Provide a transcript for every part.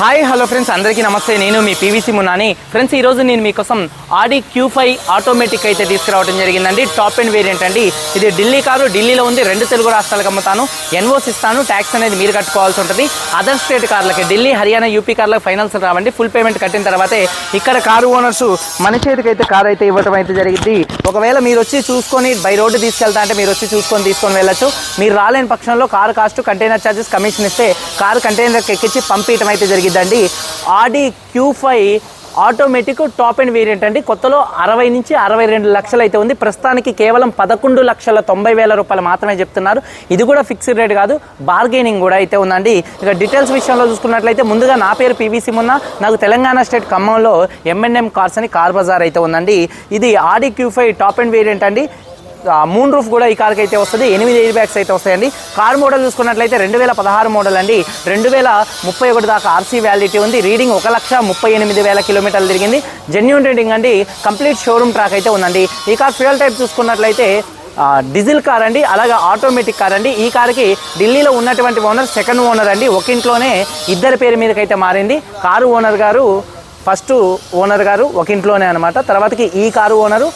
Hi hello friends అందరికీ నమస్తే. నేను మీ పీవీసీ మున్నాని ఫ్రెండ్స్ ఈరోజు నేను మీకోసం ఆడి క్యూ ఫైవ్ ఆటోమేటిక్ అయితే తీసుకురావడం జరిగిందండి. టాప్ అండ్ వేరియంట్ అండి. ఇది ఢిల్లీ కారు ఢిల్లీలో ఉంది. రెండు తెలుగు రాష్ట్రాలకు అమ్ముతాను. ఎన్ఓస్ ఇస్తాను. ట్యాక్స్ అనేది మీరు కట్టుకోవాల్సి ఉంటుంది. అదర్ స్టేట్ కార్లకి ఢిల్లీ హర్యానా యూపీ కార్లకు ఫైనల్స్ రావండి. ఫుల్ పేమెంట్ కట్టిన తర్వాతే ఇక్కడ కారు ఓనర్స్ మన చేతికి అయితే కారు అయితే ఇవ్వడం అయితే జరిగింది. ఒకవేళ మీరు వచ్చి చూసుకొని బై రోడ్డు తీసుకెళ్తా అంటే మీరు వచ్చి చూసుకొని తీసుకొని వెళ్ళొచ్చు. మీరు రాలేని పక్షంలో car cost container charges commission ఇస్తే కారు కంటైనర్కి ఎక్కించి పంపించడం అయితే జరిగింది. ఇదండి Audi Q five automatic top end variant అండి. కొత్తలో అరవై నుంచి అరవై రెండు లక్షలు అయితే ఉంది. ప్రస్తుతానికి కేవలం పదకొండు లక్షల తొంభై వేల రూపాయలు మాత్రమే చెప్తున్నారు. ఇది కూడా ఫిక్స్డ్ రేట్ కాదు బార్గెనింగ్ కూడా అయితే ఉందండి. ఇక డీటెయిల్స్ విషయంలో చూసుకున్నట్లయితే ముందుగా నా పేరు పీవీసీ మున్న. నాకు తెలంగాణ స్టేట్ ఖమ్మంలో ఎంఎన్ఎం కార్స్ అని కార్ బజార్ అయితే ఉందండి. ఇది Audi Q five top end variant అండి. మూన్ రూఫ్ కూడా ఈ కార్కి అయితే వస్తుంది. ఎనిమిది ఎయిర్ బ్యాగ్స్ అయితే వస్తాయండి. కార్ మోడల్ చూసుకున్నట్లయితే రెండు వేల పదహారు మోడల్ అండి. రెండు వేల ముప్పై ఒకటి దాకా ఆర్సీ వ్యాలిడిటీ ఉంది. రీడింగ్ ఒక లక్ష ముప్పై ఎనిమిది వేల కిలోమీటర్లు తిరిగింది. జెన్యున్ రీడింగ్ అండి. కంప్లీట్ షోరూమ్ ట్రాక్ అయితే ఉందండి. ఈ కార్ ఫ్యూయల్ టైప్ చూసుకున్నట్లయితే డీజిల్ కార్ అండి. అలాగే ఆటోమేటిక్ కార్ అండి. ఈ కార్కి ఢిల్లీలో ఉన్నటువంటి ఓనర్ సెకండ్ ఓనర్ అండి. ఒక ఇంట్లోనే ఇద్దరి పేరు మీదకైతే మారింది. కారు ఓనర్ గారు ఫస్ట్ ఓనర్ గారు ఒక ఇంట్లోనే అనమాట తర్వాతకి ఈ కారు ఓనరు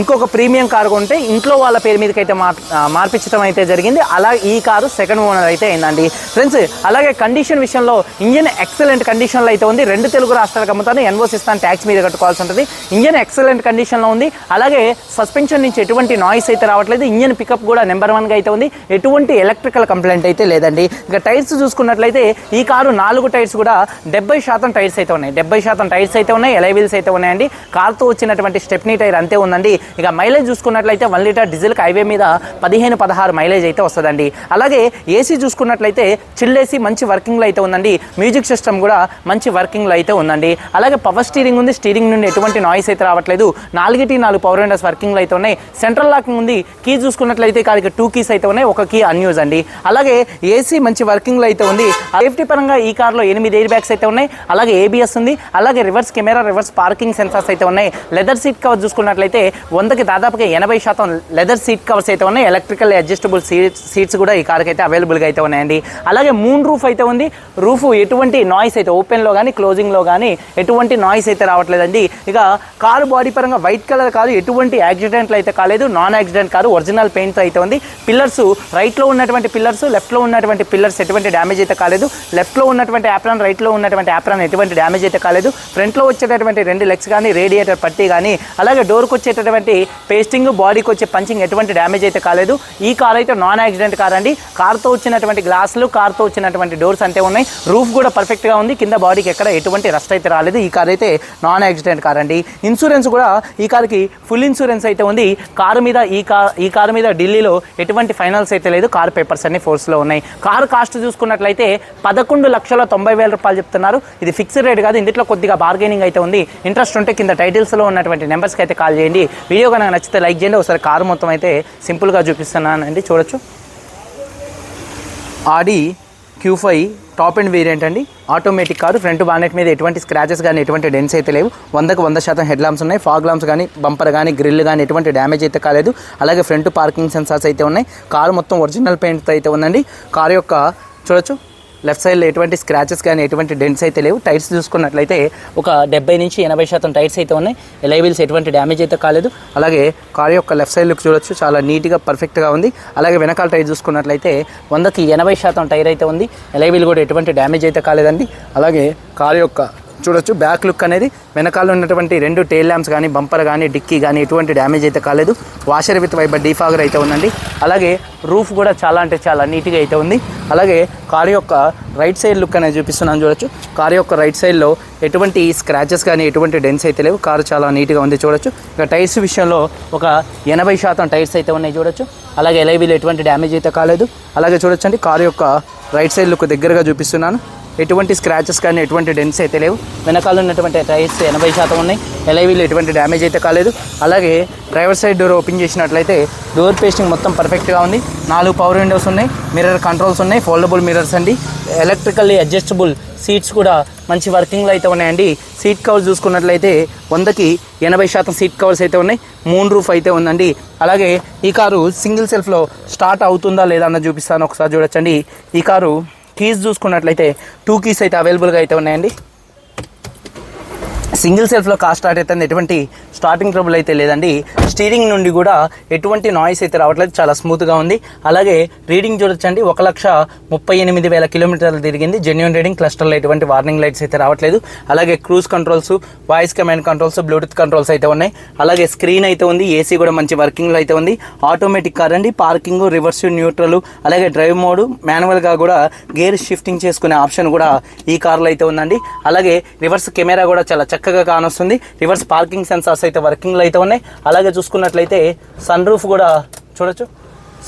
ఇంకొక ప్రీమియం కారు కొంటే ఇంట్లో వాళ్ళ పేరు మీదకి అయితే మార్ మార్పించడం అయితే జరిగింది. అలా ఈ కారు సెకండ్ ఓనర్ అయితే అయిందండి. ఫ్రెండ్స్ అలాగే కండిషన్ విషయంలో ఇంజన్ ఎక్సలెంట్ కండిషన్లో అయితే ఉంది. రెండు తెలుగు రాష్ట్రాలకు అమ్ముతాను. ఎన్ఓస్ ఇస్తాను. ట్యాక్స్ మీద కట్టుకోవాల్సి ఉంటుంది. ఇంజన్ ఎక్సలెంట్ కండిషన్లో ఉంది. అలాగే సస్పెన్షన్ నుంచి ఎటువంటి నాయిస్ అయితే రావట్లేదు. ఇంజన్ పికప్ కూడా నెంబర్ వన్గా అయితే ఉంది. ఎటువంటి ఎలక్ట్రికల్ కంప్లైంట్ అయితే లేదండి. ఇక టైర్స్ చూసుకున్నట్లయితే ఈ కారు నాలుగు టైర్స్ కూడా డెబ్బై శాతం టైర్స్ అయితే ఉన్నాయి. డెబ్బై శాతం టైర్స్ అయితే ఉన్నాయి. ఎలైవీల్స్ అయితే ఉన్నాయండి. కార్తో వచ్చినటువంటి స్టెప్నీ టైర్ అంతే ఉందండి. ఇక మైలేజ్ చూసుకున్నట్లయితే వన్ లీటర్ డీజిల్ హైవే మీద పదిహేను పదహారు మైలేజ్ అయితే వస్తుందండి. అలాగే ఏసీ చూసుకున్నట్లయితే చిల్ ఏసీ మంచి వర్కింగ్లో అయితే ఉందండి. మ్యూజిక్ సిస్టమ్ కూడా మంచి వర్కింగ్లో అయితే ఉందండి. అలాగే పవర్ స్టీరింగ్ ఉంది. స్టీరింగ్ నుండి ఎటువంటి నాయిస్ అయితే రావట్లేదు. నాలుగిటి నాలుగు పవర్ విండోస్ వర్కింగ్లో అయితే ఉన్నాయి. సెంట్రల్ లాకింగ్ ఉంది. కీ చూసుకున్నట్లయితే కాడికి టూ కీస్ అయితే ఉన్నాయి. ఒక కీ అన్యూజ్ అండి. అలాగే ఏసీ మంచి వర్కింగ్లో అయితే ఉంది. సేఫ్టీ పరంగా ఈ కార్లో ఎనిమిది ఎయిర్ బ్యాగ్స్ అయితే ఉన్నాయి. అలాగే ఏబిఎస్ ఉంది. అలాగే reverse camera reverse parking sensors అయితే ఉన్నాయి. లెదర్ సీట్ కవర్ చూసుకున్నట్లయితే వందకి దాదాపుగా ఎనభై శాతం లెదర్ సీట్ కవర్స్ అయితే ఉన్నాయి. ఎలక్ట్రికల్ అడ్జస్టబుల్ సీట్స్ సీట్స్ కూడా ఈ కార్కి అయితే అవైలబుల్గా అయితే ఉన్నాయండి. అలాగే మూన్ రూఫ్ అయితే ఉంది. రూఫ్ ఎటువంటి నాయిస్ అయితే ఓపెన్లో కానీ క్లోజింగ్లో కానీ ఎటువంటి నాయిస్ అయితే రావట్లేదండి. ఇక కారు బాడీ పరంగా వైట్ కలర్ కాదు ఎటువంటి యాక్సిడెంట్లు అయితే కాలేదు. Non accident car original paint అయితే ఉంది. పిల్లర్స్ రైట్లో ఉన్నటువంటి పిల్లర్స్ లెఫ్ట్లో ఉన్నటువంటి పిల్లర్స్ ఎటువంటి డ్యామేజ్ అయితే కాలేదు. లెఫ్ట్లో ఉన్నటువంటి యాప్రాన్ రైట్లో ఉన్నటువంటి యాప్రాన్ ఎటువంటి డ్యామేజ్ అయితే కాలేదు. ఫ్రంట్లో వచ్చేటటువంటి రెండు లెగ్స్ కానీ రేడియేటర్ పట్టి కానీ అలాగే డోర్కి వచ్చేటటువంటి పేస్టింగ్ బాడీకి వచ్చే పంచింగ్ ఎటువంటి డ్యామేజ్ అయితే కాలేదు. ఈ కార్ అయితే నాన్ యాక్సిడెంట్ కార్ అండి. కార్తో వచ్చినటువంటి గ్లాసులు కార్తో వచ్చినటువంటి డోర్స్ అంతే ఉన్నాయి. రూఫ్ కూడా పర్ఫెక్ట్గా ఉంది. కింద బాడీకి ఎక్కడ ఎటువంటి రస్ట్ అయితే రాలేదు. ఈ కార్ అయితే నాన్ యాక్సిడెంట్ కార్ అండి. ఇన్సూరెన్స్ కూడా ఈ కార్కి ఫుల్ ఇన్సూరెన్స్ అయితే ఉంది. కారు మీద ఈ కార్ ఈ కారు మీద ఢిల్లీలో ఎటువంటి ఫైనల్స్ అయితే లేదు. కార్ పేపర్స్ అన్ని ఫోర్స్లో ఉన్నాయి. కారు కాస్ట్ చూసుకున్నట్లయితే పదకొండు లక్షల తొంభై వేల రూపాయలు చెప్తున్నారు. ఇది ఫిక్స్డ్ రేట్ కాదు. ఇందులో కొద్దిగా బార్గెనింగ్ అయితే ఉంది. ఇంట్రెస్ట్ ఉంటే కింద టైటిల్స్లో ఉన్నటువంటి నెంబర్స్కి అయితే కాల్ చేయండి. వీడియో కనుక నచ్చితే లైక్ చేయండి. ఒకసారి కారు మొత్తం అయితే సింపుల్గా చూపిస్తున్నానండి చూడొచ్చు. Audi Q five top end variant అండి. ఆటోమేటిక్ కారు ఫ్రంట్ బానెట్ మీద ఎటువంటి స్క్రాచెస్ కానీ ఎటువంటి డెన్స్ అయితే లేవు. వందకు వంద శాతం హెడ్ లాంప్స్ ఉన్నాయి. ఫాగ్ లాంప్స్ కానీ బంపర్ కానీ గ్రిల్ కానీ ఎటువంటి డ్యామేజ్ అయితే కాలేదు. అలాగే ఫ్రంట్ పార్కింగ్ సెన్సార్స్ అయితే ఉన్నాయి. కారు మొత్తం ఒరిజినల్ పెయింట్ అయితే ఉందండి. కారు యొక్క చూడొచ్చు. లెఫ్ట్ సైడ్లో ఎటువంటి స్క్రాచెస్ కానీ ఎటువంటి డెంట్స్ అయితే లేవు. టైర్స్ చూసుకున్నట్లయితే ఒక డెబ్బై నుంచి ఎనభై శాతం టైర్స్ అయితే ఉన్నాయి. ఎలైవిల్స్ ఎటువంటి డ్యామేజ్ అయితే కాలేదు. అలాగే కార్ యొక్క లెఫ్ట్ సైడ్ లుక్ చూడొచ్చు. చాలా నీట్గా పర్ఫెక్ట్గా ఉంది. అలాగే వెనకాల టైర్ చూసుకున్నట్లయితే వందకి ఎనభై శాతం టైర్ అయితే ఉంది. ఎలైవిల్ కూడా ఎటువంటి డ్యామేజ్ అయితే కాలేదండి. అలాగే కార్ యొక్క చూడొచ్చు. బ్యాక్ లుక్ అనేది వెనకాల ఉన్నటువంటి రెండు టైల్ ల్యాంప్స్ కానీ బంపర్ కానీ డిక్కీ కానీ ఎటువంటి డ్యామేజ్ అయితే కాలేదు. వాషర్ విత్ వైబర్ డీఫాగర్ అయితే ఉందండి. అలాగే రూఫ్ కూడా చాలా అంటే చాలా నీట్గా అయితే ఉంది. అలాగే కారు యొక్క రైట్ సైడ్ లుక్ అనేది చూపిస్తున్నాను చూడొచ్చు. కారు యొక్క రైట్ సైడ్లో ఎటువంటి స్క్రాచెస్ కానీ ఎటువంటి డెన్స్ అయితే లేవు. కారు చాలా నీట్గా ఉంది చూడొచ్చు. ఇక టైర్స్ విషయంలో ఒక ఎనభై శాతం టైర్స్ అయితే ఉన్నాయి చూడొచ్చు. అలాగే ఎలైవీలో ఎటువంటి డ్యామేజ్ అయితే కాలేదు. అలాగే చూడొచ్చండి. కారు యొక్క రైట్ సైడ్ లుక్ దగ్గరగా చూపిస్తున్నాను. ఎటువంటి స్క్రాచెస్ కానీ ఎటువంటి డెన్స్ అయితే లేవు. వెనకాల ఉన్నటువంటి టైర్స్ ఎనభై శాతం ఉన్నాయి. ఎలైవీలు ఎటువంటి డ్యామేజ్ అయితే కాలేదు. అలాగే డ్రైవర్ సైడ్ డోర్ ఓపెన్ చేసినట్లయితే డోర్ పేస్టింగ్ మొత్తం పర్ఫెక్ట్గా ఉంది. నాలుగు పవర్ విండోస్ ఉన్నాయి. మిర్రర్ కంట్రోల్స్ ఉన్నాయి. ఫోల్డబుల్ మిర్రర్స్ అండి. ఎలక్ట్రికల్లీ అడ్జస్టబుల్ సీట్స్ కూడా మంచి వర్కింగ్లో అయితే ఉన్నాయండి. సీట్ కవర్స్ చూసుకున్నట్లయితే వందకి ఎనభై శాతం సీట్ కవర్స్ అయితే ఉన్నాయి. మూన్ రూఫ్ అయితే ఉందండి. అలాగే ఈ కారు సింగిల్ సెల్ఫ్లో స్టార్ట్ అవుతుందా లేదా అన్నది చూపిస్తాను. ఒకసారి చూడొచ్చండి. ఈ కారు కీస్ చూసుకున్నట్లయితే టూ కీస్ అయితే అవైలబుల్గా అయితే ఉన్నాయండి. సింగిల్ సెల్ఫ్లో కార్ స్టార్ట్ అవుతుంది. ఎటువంటి స్టార్టింగ్ ట్రబుల్ అయితే లేదండి. స్టీరింగ్ నుండి కూడా ఎటువంటి నాయిస్ అయితే రావట్లేదు. చాలా స్మూత్గా ఉంది. అలాగే రీడింగ్ చూడొచ్చండి. ఒక లక్ష ముప్పై ఎనిమిది వేల కిలోమీటర్లు తిరిగింది. జెన్యున్ రీడింగ్ క్లస్టర్లో ఎటువంటి వార్నింగ్ లైట్స్ అయితే రావట్లేదు. అలాగే cruise controls voice command controls Bluetooth controls అయితే ఉన్నాయి. అలాగే స్క్రీన్ అయితే ఉంది. ఏసీ కూడా మంచి వర్కింగ్లో అయితే ఉంది. ఆటోమేటిక్ కార్ అండి. పార్కింగ్ రివర్స్ న్యూట్రల్ అలాగే డ్రైవ్ మోడ్ మాన్యువల్గా కూడా గేర్ షిఫ్టింగ్ చేసుకునే ఆప్షన్ కూడా ఈ కార్లో అయితే ఉందండి. అలాగే రివర్స్ కెమెరా కూడా చాలా చక్కగా కానొస్తుంది. రివర్స్ పార్కింగ్ సెన్సార్స్ అయితే వర్కింగ్లో అయితే ఉన్నాయి. అలాగే చూసుకున్నట్లయితే సన్ రూఫ్ కూడా చూడొచ్చు.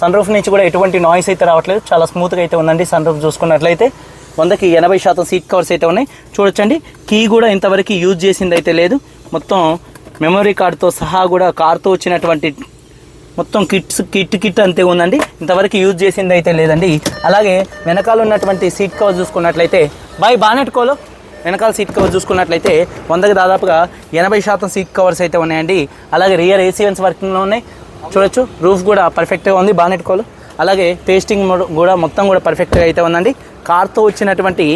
సన్ రూఫ్ నుంచి కూడా ఎటువంటి నాయిస్ అయితే రావట్లేదు. చాలా స్మూత్గా అయితే ఉందండి సన్ రూఫ్ చూసుకున్నట్లయితే. వందకి ఎనభై శాతం సీట్ కవర్స్ అయితే ఉన్నాయి. చూడొచ్చండి. కీ కూడా ఇంతవరకు యూజ్ చేసింది అయితే లేదు. మొత్తం మెమరీ కార్డ్తో సహా కూడా కార్తో వచ్చినటువంటి మొత్తం కిట్స్ కిట్ కిట్ అంతే ఉందండి. ఇంతవరకు యూజ్ చేసింది అయితే లేదండి. అలాగే వెనకాల ఉన్నటువంటి సీట్ కవర్ చూసుకున్నట్లయితే. బాయ్ బానెట్ కోలో. వెనకాల సీట్ కవర్ చూసుకున్నట్లయితే వందకి దాదాపుగా ఎనభై శాతం సీట్ కవర్స్ అయితే ఉన్నాయండి. అలాగే రియర్ ఏసీ వెన్స్ వర్కింగ్లో ఉన్నాయి. చూడొచ్చు రూఫ్ కూడా పర్ఫెక్ట్గా ఉంది బానెట్ కోలు. అలాగే పేస్టింగ్ కూడా మొత్తం కూడా పర్ఫెక్ట్గా అయితే ఉందండి. కార్తో వచ్చినటువంటి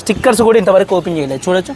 స్టిక్కర్స్ కూడా ఇంతవరకు ఓపెన్ చేయలేదు. చూడొచ్చు.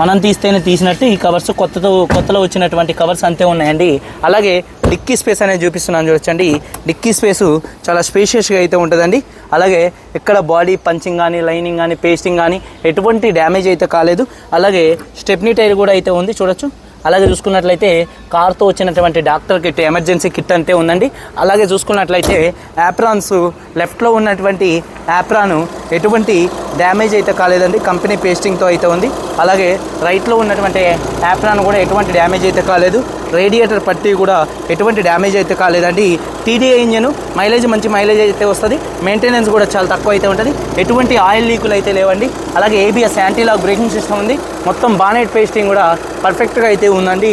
మనం తీస్తేనే తీసినట్టు ఈ కవర్స్ కొత్తతో కొత్తలో వచ్చినటువంటి కవర్స్ అంతే ఉన్నాయండి. అలాగే డిక్కీ స్పేస్ అనేది చూపిస్తున్నాను చూడొచ్చండి. డిక్కీ స్పేసు చాలా స్పేషియస్గా అయితే ఉంటుందండి. అలాగే ఎక్కడ బాడీ పంచింగ్ కానీ లైనింగ్ కానీ పేస్టింగ్ కానీ ఎటువంటి డ్యామేజ్ అయితే కాలేదు. అలాగే స్టెప్నీ టైర్ కూడా అయితే ఉంది. చూడొచ్చు. అలాగే చూసుకున్నట్లయితే కార్తో వచ్చినటువంటి డాక్టర్ కిట్ ఎమర్జెన్సీ కిట్ అంతే ఉందండి. అలాగే చూసుకున్నట్లయితే యాప్రాన్స్ లెఫ్ట్లో ఉన్నటువంటి యాప్రాను ఎటువంటి డ్యామేజ్ అయితే కాలేదండి. కంపెనీ పేస్టింగ్తో అయితే ఉంది. అలాగే రైట్లో ఉన్నటువంటి యాప్రాన్ కూడా ఎటువంటి డ్యామేజ్ అయితే కాలేదు. రేడియేటర్ పట్టి కూడా ఎటువంటి డ్యామేజ్ అయితే కాలేదండి. టీడీఏ ఇంజన్ మైలేజ్ మంచి మైలేజ్ అయితే వస్తుంది. మెయింటెనెన్స్ కూడా చాలా తక్కువ అయితే ఉంటుంది. ఎటువంటి ఆయిల్ లీకులు అయితే లేవండి. అలాగే ఏబిఎస్ యాంటీలాక్ బ్రేకింగ్ సిస్టమ్ ఉంది. మొత్తం బానెట్ పేస్టింగ్ కూడా పర్ఫెక్ట్గా అయితే ఉందండి.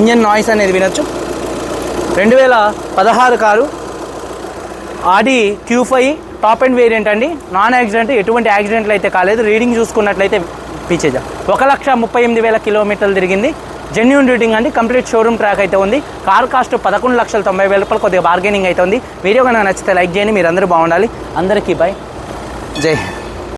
ఇంజన్ నాయిస్ అనేది వినొచ్చు. రెండు వేల పదహారు car Audi Q five top and variant అండి. నాన్ యాక్సిడెంట్ ఎటువంటి యాక్సిడెంట్లు అయితే కాలేదు. రీడింగ్ చూసుకున్నట్లయితే పీచేజా ఒక లక్ష ముప్పై ఎనిమిది వేల కిలోమీటర్లు తిరిగింది. జెన్యున్ రీడింగ్ అండి. కంప్లీట్ షోరూమ్ ట్రాక్ అయితే ఉంది. కార్ కాస్ట్ పదకొండు లక్షల తొంభై వేల రూపాయలు కొద్దిగా బార్గెనింగ్ అయితే ఉంది. వీడియో కనుక నచ్చితే లైక్ చేయండి. మీరు అందరూ బాగుండాలి. అందరికీ బాయ్ జై హింద్